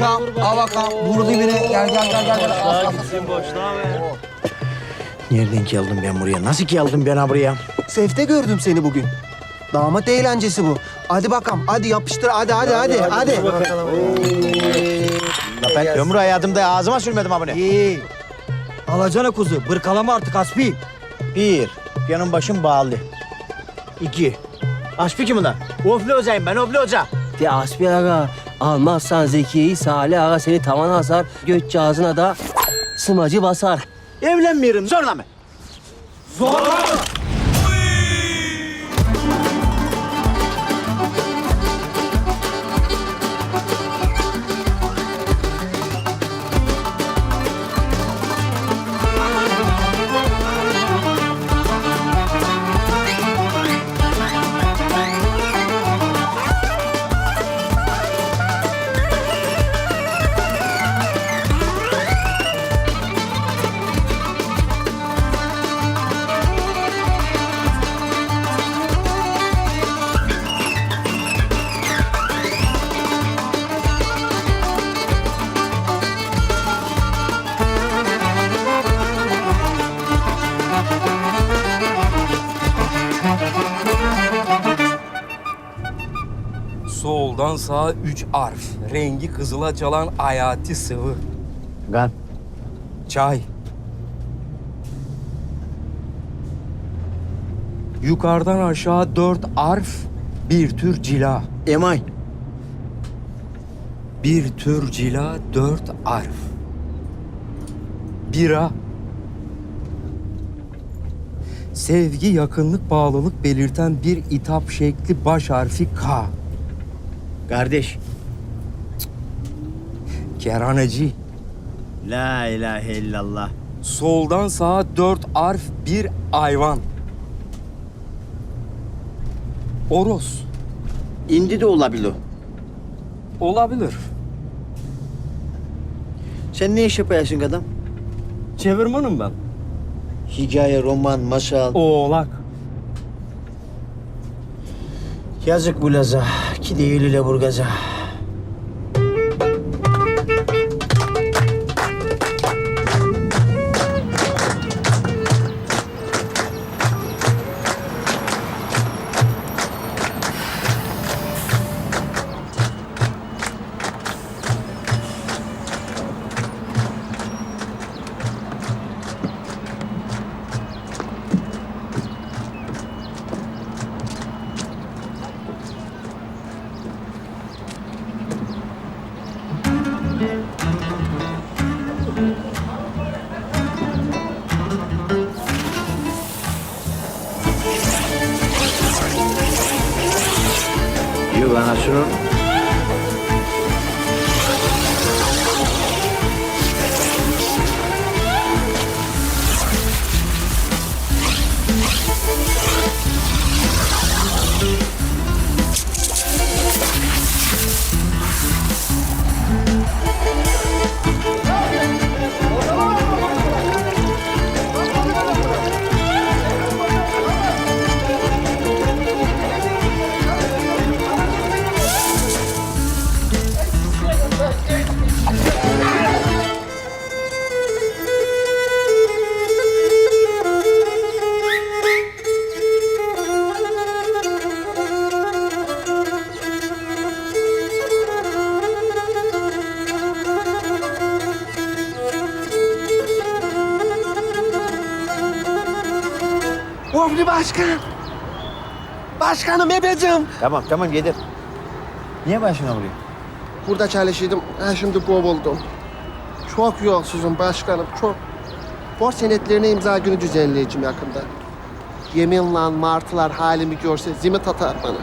bakalım, al bakalım. Vur dibine. Gel, gel, gel, gel. gel. Al, al. Nereden geldim ben buraya? Nasıl geldim ben ha buraya? Sefte gördüm seni bugün. Damat eğlencesi bu. Hadi bakalım. Hadi yapıştır. Hadi hadi hadi. Hadi. La ben ömrü hayatımda ağzıma sürmedim abone. İyi. Alacana kuzu. Bırkalama artık Hasbi. Bir, yanım başım bağlı. İki, Aşpı kim bunlar? Ofli hocayım ben, Ofli hoca. De Asbi Aga almazsan Zeki'yi Salih Aga seni tavan asar. Göç cihazına da sımacı basar. Evlenmiyorum, zorla mı? Soldan sağa üç arf. Rengi kızıla çalan hayati sıvı. Gan. Çay. Yukarıdan aşağı dört arf. Bir tür cila. Emay. Bir tür cila dört arf. Bira. Sevgi, yakınlık, bağlılık belirten bir itap şekli baş harfi K. Kardeş. Kerhaneci. La ilahe illallah. Soldan sağa dört arf bir hayvan. Oros. İndi de olabilir. Olabilir. Sen ne iş yapıyorsun adam? Çevirmenim ben. Hikaye, roman, masal. Oğlak. Yazık bu laza. Ki değil ile burgaza. Yok anasının. Başkanım ebecim. Tamam tamam gelir. Niye başına vuruyor? Burada çalışıyordum. Ha şimdi kovuldum. Çok yolsuzum başkanım. Çok. Borç senetlerine imza günü düzenleyeceğim yakında. Yeminle martılar halimi görse zimit atar bana.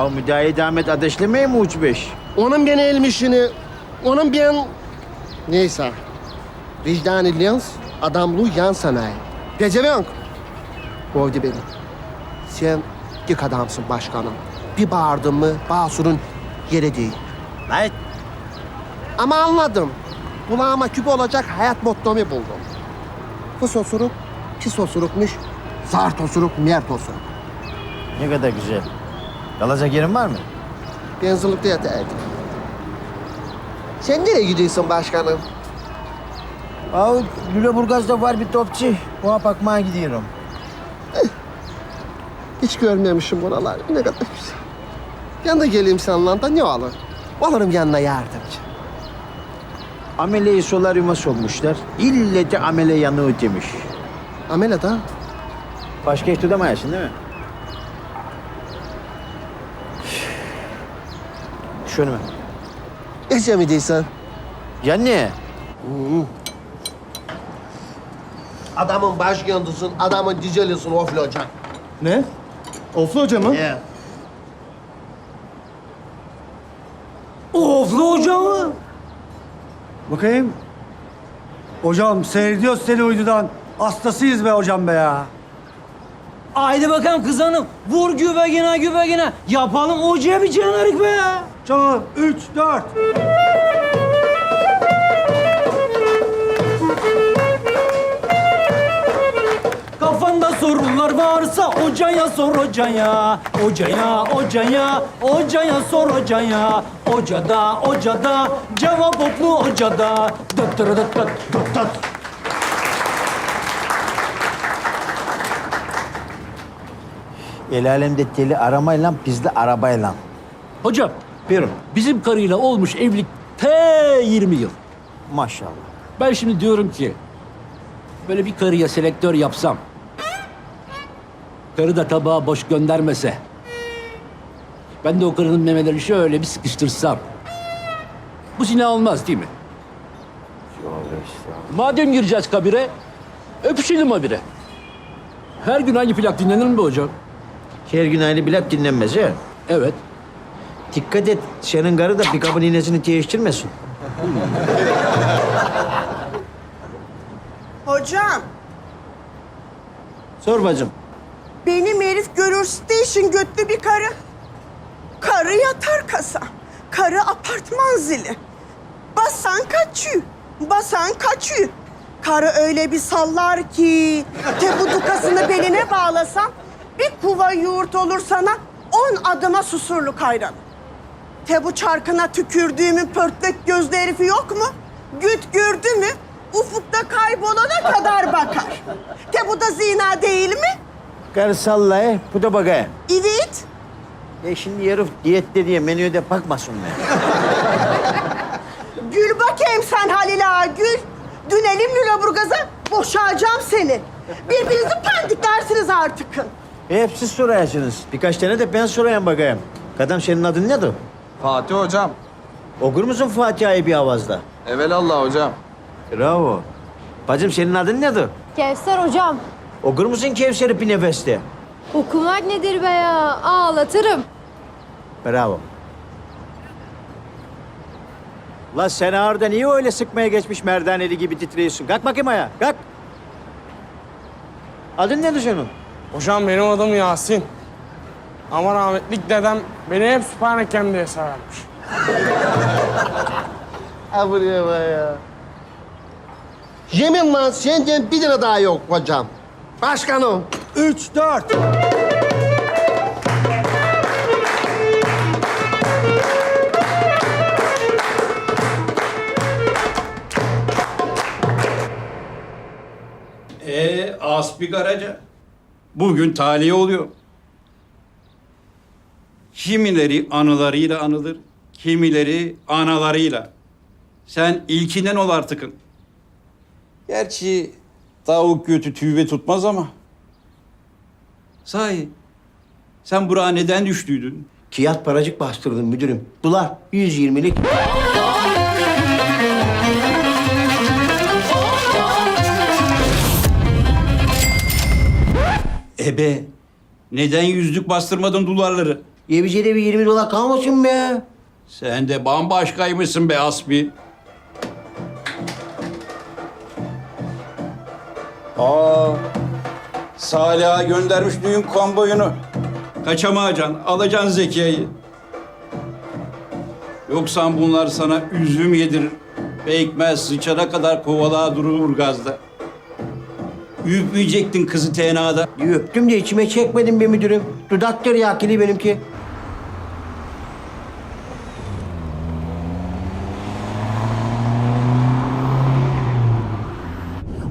Av müdahale Ahmet ateşlemeye mi uç beş? Onun ben elmişini, onun ben... Neyse. Vicdani lens, adamlığı yan sanayi. Pezevenk. Kovdu beni. Sen dik adamsın başkanım. Bir bağırdın mı basurun yere değil. Lan Ama anladım. Kulağıma küp olacak hayat mottomu buldum. Fıs osuruk, pis osurukmuş. Zart osuruk, mert osuruk. ne kadar güzel. Kalacak yerin var mı? Benzinlikte yataydık. Sen nereye gidiyorsun başkanım? Aa, Lüleburgaz'da var bir topçu. Ona bakmaya gidiyorum. Hiç görmemişim buralar. Ne kadar güzel. Ben de geleyim seninle de ne olur. Olurum yanına yardımcı. Ameleyi solaryuma solmuşlar. İlle de amele yanığı demiş. Amele da. Başka hiç tutamayasın değil mi? Şunu mu? Ece mi değilsen? Ya ne? Adamın baş yıldızın, adamın dicelisin ofli hocam. Ne? Oflu hoca mı? Ya. Oflu hocamı. Bakayım. Hocam seyrediyoruz seni uydudan. Hastasıyız be hocam be ya. Haydi bakalım kız hanım. Vur güvegine güvegine. Yapalım hocaya bir jenerik be. Çalalım. Üç, dört. Kafanda sorunlar varsa hocaya sor hocaya. Hocaya, hocaya, hocaya sor hocaya. Hocada, hocada, cevap oklu hocada. Dıt dırı dıt dıt dıt dıt. El alemde deli aramayla bizde arabayla. Hocam, Buyurun. bizim karıyla olmuş evlilik te 20 yıl. Maşallah. Ben şimdi diyorum ki, böyle bir karıya selektör yapsam, karı da tabağı boş göndermese, ben de o karının memelerini şöyle bir sıkıştırsam, bu zina olmaz değil mi? Madem gireceğiz kabire, öpüşelim habire. Her gün aynı plak dinlenir mi be hocam? Her gün aynı bilak dinlenmez ya. Evet. Dikkat et, senin karı da pikabın iğnesini değiştirmesin. Hocam, Sor bacım. Benim herif görürse işin götlü bir karı. Karı yatar kasa. Karı apartman zili. Basan kaçıyor. Basan kaçıyor. Karı öyle bir sallar ki... ...te bu dukasını beline bağlasam... ...bir kuva yoğurt olur sana... ...on adıma susurluk hayran. Te bu çarkına tükürdüğümün pörtlek gözlü herifi yok mu? Güt gördü mü ufukta kaybolana kadar bakar. Te bu da zina değil mi? Karı sallaya, bu da bakaya. Evet. E şimdi herif diyette diye menüde bakmasın mı? Gül bakayım sen Halil ağa gül. Dünelim Lüleburgaz'a boşayacağım seni. Birbirinizi pendiklersiniz artık. Hep siz sorarsınız. Birkaç tane de ben sorayım bakayım. Kadam senin adın nedir? Fatih hocam. Okur musun Fatiha'yı bir avazda? Evelallah hocam. Bravo. Bacım senin adın nedir? Kevser hocam, Okur musun Kevser'i bir nefeste? okumak nedir be ya? Ağlatırım. Bravo. La sen ağırda niye öyle sıkmaya geçmiş merdaneli gibi titriyorsun? Kalk bakayım ayağa, kalk. Adın nedir senin? Hocam benim adım Yasin. Ama rahmetlik dedem beni hep Sübhanekem diye severmiş. Ha buraya bak ya. Yemin lan senden bir lira daha yok hocam. Başkanım. Üç, dört. Ee, Aspi Karaca. Bugün taliye oluyor. Kimileri anılarıyla anılır, kimileri analarıyla. Sen ilkinden ol artıkın. Gerçi tavuk götü tüve tutmaz ama. Sahi, sen buraya neden düştüydün? Kiyat paracık bastırdım müdürüm. Dolar 120'lik. Ebe, neden yüzlük bastırmadın dolarları? Yevizede bir 20 dolar kalmasın be. Sen de bambaşkaymışsın be Aspi. Aa, Salih'a göndermiş düğün komboyunu. Kaçamayacaksın, alacaksın Zekiye'yi. Yoksa bunlar sana üzüm yedirir. Pekmez sıçana kadar kovalığa durur gazda. Üpmeyecektin kızı TNA'da. Öptüm de içime çekmedim be müdürüm. Dudaktır yakili benimki.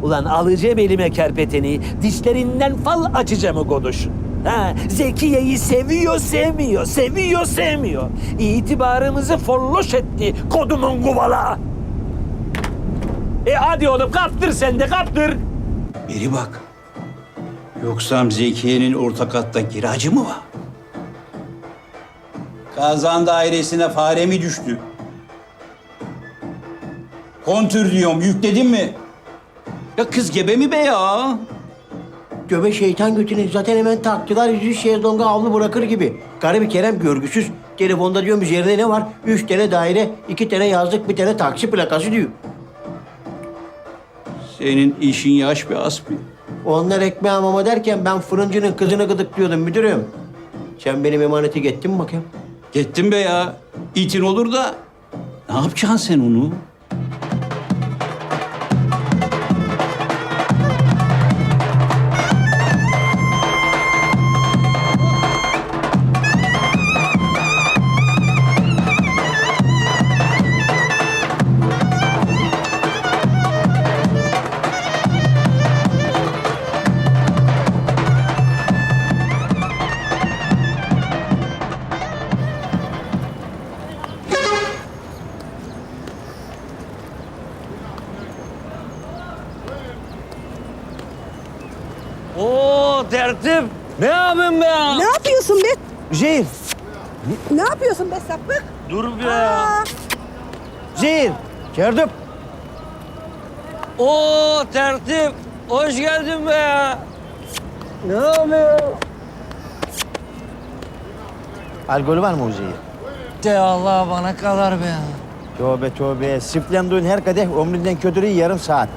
Ulan alacağım elime kerpeteni, dişlerinden fal açacağım o godoşun. Ha, Zekiye'yi seviyor, sevmiyor, seviyor, sevmiyor. İtibarımızı folloş etti kodumun kuvala. E hadi oğlum kaptır sen de kaptır. Beri bak. Yoksa Zekiye'nin orta katta kiracı mı var? Kazan dairesine fare mi düştü? Kontür diyorum, yükledin mi? Ya kız gebe mi be ya? Göbe şeytan götünü zaten hemen taktılar yüzü şezlonga avlu bırakır gibi. Garibi Kerem görgüsüz. Telefonda diyorum üzerinde ne var? Üç tane daire, iki tane yazlık, bir tane taksi plakası diyor. Senin işin yaş be Aspi. Onlar ekmeğe mama derken ben fırıncının kızını gıdıklıyordum müdürüm. Sen benim emaneti gettin mi bakayım? Gittin be ya. İtin olur da ne yapacaksın sen onu? Zehir, Ne yapıyorsun be sapık? Dur be ya. Zehir. Gördüm. Oo tertip. Hoş geldin be. Ne yapıyorsun? Alkolü var mı zehir? De Allah bana kadar be. Tövbe tövbe. Siflenduğun her kadeh ömründen kötülüğü yarım saat.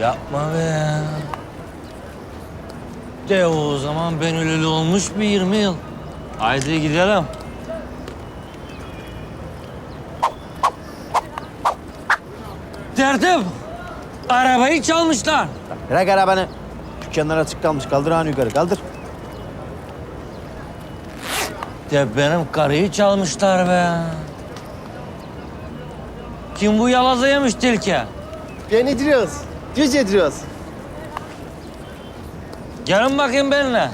Yapma be. De o zaman ben öleli olmuş bir 20 yıl. Haydi gidelim. Tertip. Arabayı çalmışlar. Bırak arabanı. Dükkanlar açık kalmış. Kaldır ağını yukarı. Kaldır. De benim karıyı çalmışlar be. Kim bu yalaza yemiş tilki? Ben İdris. Düz İdris. Gelin bakayım benimle.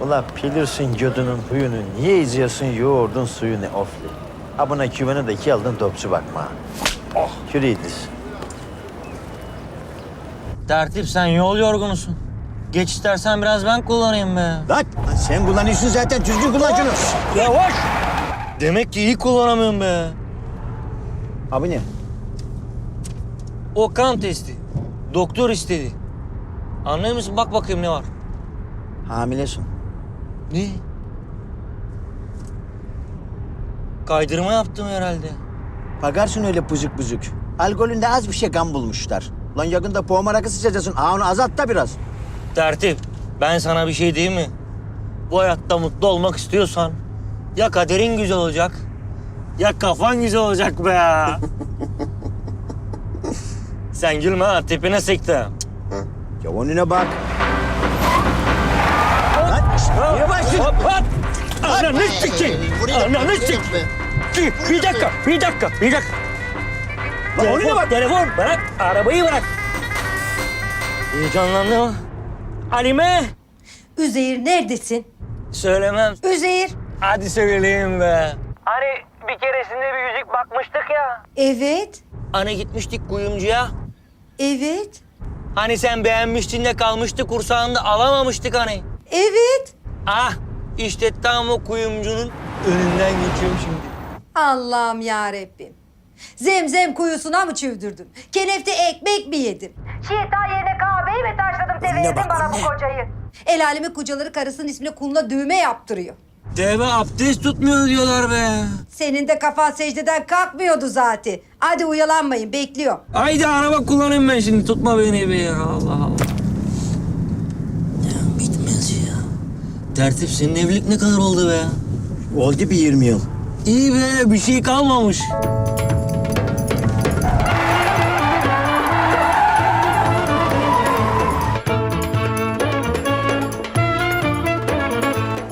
Ula bilirsin gödünün huyunu. Niye izliyorsun yoğurdun suyunu ofli? Ha buna küvene de iki aldın topçu bakma. Oh. Yürü İdris. Tertip sen yol yorgunusun. Geç istersen biraz ben kullanayım be. Lan sen kullanıyorsun zaten. Düzgün kullan şunu. Yavaş. Demek ki iyi kullanamıyorum be. Abi ne? O kan testi. Doktor istedi. Anlıyor musun? Bak bakayım ne var. Hamilesin. Ne? Kaydırma yaptım herhalde. Bakarsın öyle pızık pızık. Alkolünde az bir şey kan bulmuşlar. Lan yakında poğma rakı sıçacaksın. Aa onu azalt da biraz. Tertip, ben sana bir şey diyeyim mi? Bu hayatta mutlu olmak istiyorsan ya kaderin güzel olacak ya kafan güzel olacak be. Sen gülme ha, tipine sekti. Ya önüne bak. Hop hop! Ananı sikeyim! Ananı sikeyim! Bir- dakika, bir dakika, bir dakika. Telefon, telefon bırak, arabayı bırak. Heyecanlandı mı? Halime, Üzeyir neredesin? söylemem. Üzeyir. Hadi söyleyeyim be. Hani bir keresinde bir yüzük bakmıştık ya. Evet. Hani gitmiştik kuyumcuya. Evet. Hani sen beğenmiştin de kalmıştı kursağında alamamıştık hani. Evet. Ah işte tam o kuyumcunun önünden geçiyorum şimdi. Allah'ım ya Rabbim. Zemzem kuyusuna mı çövdürdüm? Kenefte ekmek mi yedim? Şiita yerine kahveyi mi taşladım seveydin bana bu kocayı? El alemi kocaları karısının ismine kuluna düğme yaptırıyor. Deve abdest tutmuyor diyorlar be. Senin de kafan secdeden kalkmıyordu zaten. Hadi uyalanmayın bekliyorum. Haydi araba kullanayım ben şimdi tutma beni be ya Allah Allah. Ya bitmez ya. Tertip senin evlilik ne kadar oldu be? Oldu bir 20 yıl. İyi be bir şey kalmamış.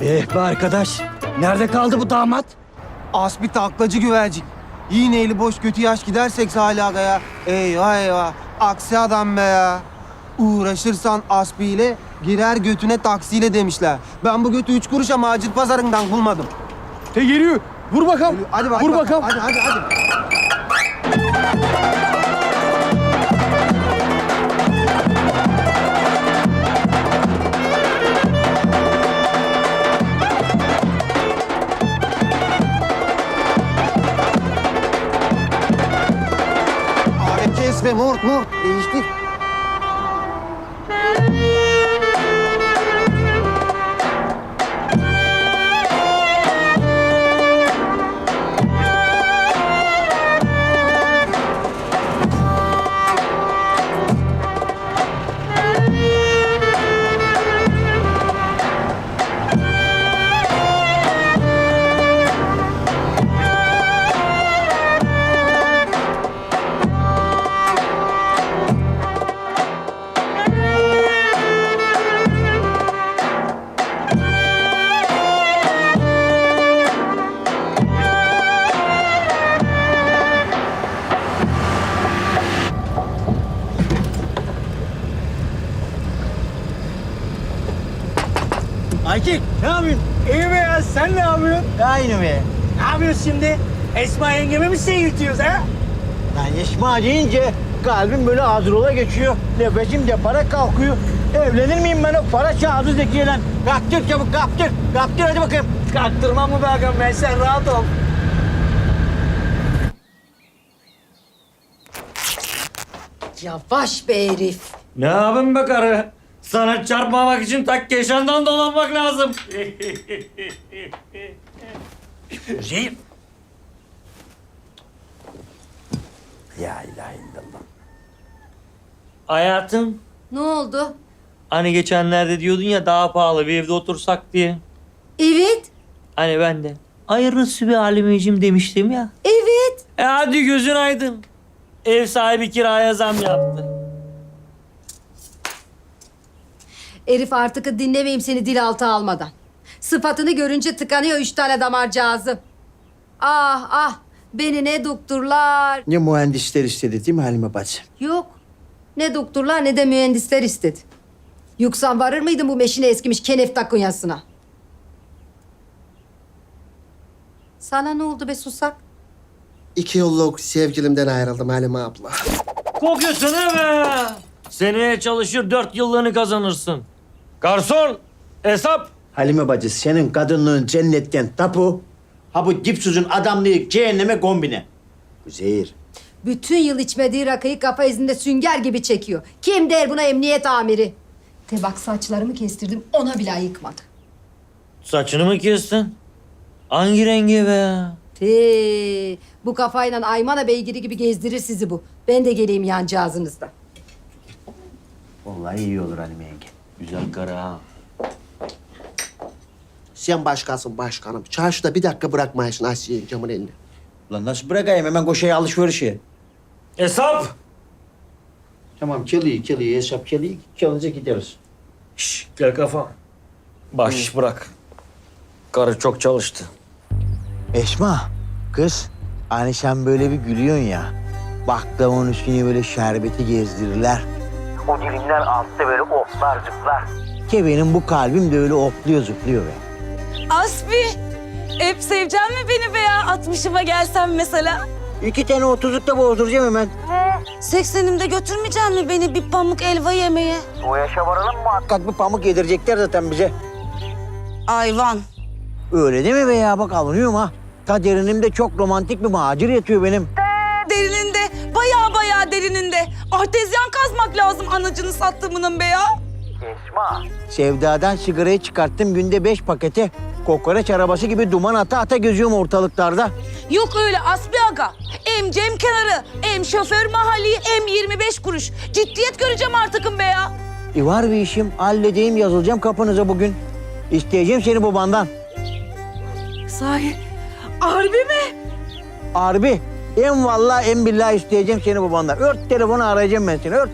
Eh be arkadaş. Nerede kaldı bu damat? Aspi taklacı güvercin. Yine eli boş götü yaş gidersek Aga ya. Eyvah eyvah. Aksi adam be ya. Uğraşırsan asbiyle girer götüne taksiyle demişler. Ben bu götü üç kuruşa macit pazarından bulmadım. Te geliyor. Vur bakalım. Hadi bak. Vur bak, bakalım. Hadi hadi hadi. Abi kesme mort mort. Değiştir. Akif ne yapıyorsun? İyi be ya sen ne yapıyorsun? Aynı be. Ne yapıyoruz şimdi? Esma yengemi mi seyirtiyoruz ha? Lan Esma deyince kalbim böyle hazrola geçiyor. Nefesim de para kalkıyor. Evlenir miyim ben o para çağırdı Zekiye lan? Kaptır çabuk kaptır. Kaptır hadi bakayım. Kaktırmam mı be ağam ben sen rahat ol. Yavaş be herif. Ne yapayım be karı? Sana çarpmamak için tak keşandan dolanmak lazım. Üzeyim. Ya ilahe illallah. Hayatım, Ne oldu? hani geçenlerde diyordun ya daha pahalı bir evde otursak diye. Evet. Hani ben de hayırlısı bir halimeciğim demiştim ya. Evet. E hadi gözün aydın. Ev sahibi kiraya zam yaptı. Herif artık dinlemeyeyim seni dil altı almadan. Sıfatını görünce tıkanıyor üç tane damarcağızım. Ah ah beni ne doktorlar. Ne mühendisler istedi değil mi Halime bacı? Yok ne doktorlar ne de mühendisler istedi. Yoksa varır mıydın bu meşine eskimiş kenefta kunyasına? Sana ne oldu be susak? İki yıllık sevgilimden ayrıldım Halime abla. Kokuyorsun he be. Seneye çalışır dört yıllığını kazanırsın. Garson hesap. Halime bacı senin kadınlığın cennetten tapu. Ha bu dipsuzun adamlığı cehenneme kombine. Zehir. Bütün yıl içmediği rakıyı kafa izinde sünger gibi çekiyor. Kim der buna emniyet amiri? Te bak saçlarımı kestirdim ona bile ayıkmadı. Saçını mı kestin? Hangi rengi be? Te bu kafayla Aymana beygiri gibi gezdirir sizi bu. Ben de geleyim yancağızınızda. Vallahi iyi olur Halime yenge. Güzel karı ha. Sen başkasın başkanım. Çarşıda bir dakika bırakmayasın Asiye yengemin elini. Lan nasıl bırakayım hemen koşaya alışverişe. Hesap. Tamam çalıyı çalıyı hesap çalıyı çalınca gideriz. Şş, gel kafa. Baş bırak. Karı çok çalıştı. Esma kız hani sen böyle bir gülüyorsun ya. Baklavanın üstüne böyle şerbeti gezdirirler. O dilimler altta böyle oflar zıplar. Ki benim bu kalbim de öyle opluyor zıplıyor be. Asbi, hep sevecek mi beni be ya? 60'ıma gelsem mesela. İki tane otuzlukta bozduracağım hemen. 80'imde götürmeyecek mi beni bir pamuk elva yemeye? O yaşa varalım muhakkak bir pamuk yedirecekler zaten bize. Ayvan. Öyle değil mi be ya bak alınıyorum ha. Ta derinimde çok romantik bir macir yatıyor benim. Derininde, baya baya derininde. Artezyan lazım anacını sattığımının be ya. Sevdadan sigarayı çıkarttım günde beş pakete. Kokoreç arabası gibi duman ata ata geziyorum ortalıklarda. Yok öyle Asbi aga. Em Cem kenarı, em şoför mahalli, em 25 kuruş. Ciddiyet göreceğim artıkım be ya. E var bir işim. Halledeyim yazılacağım kapınıza bugün. İsteyeceğim seni babandan. Sahi, harbi mi? Harbi. En vallahi en billahi isteyeceğim seni babandan. Ört telefonu arayacağım ben seni. Ört.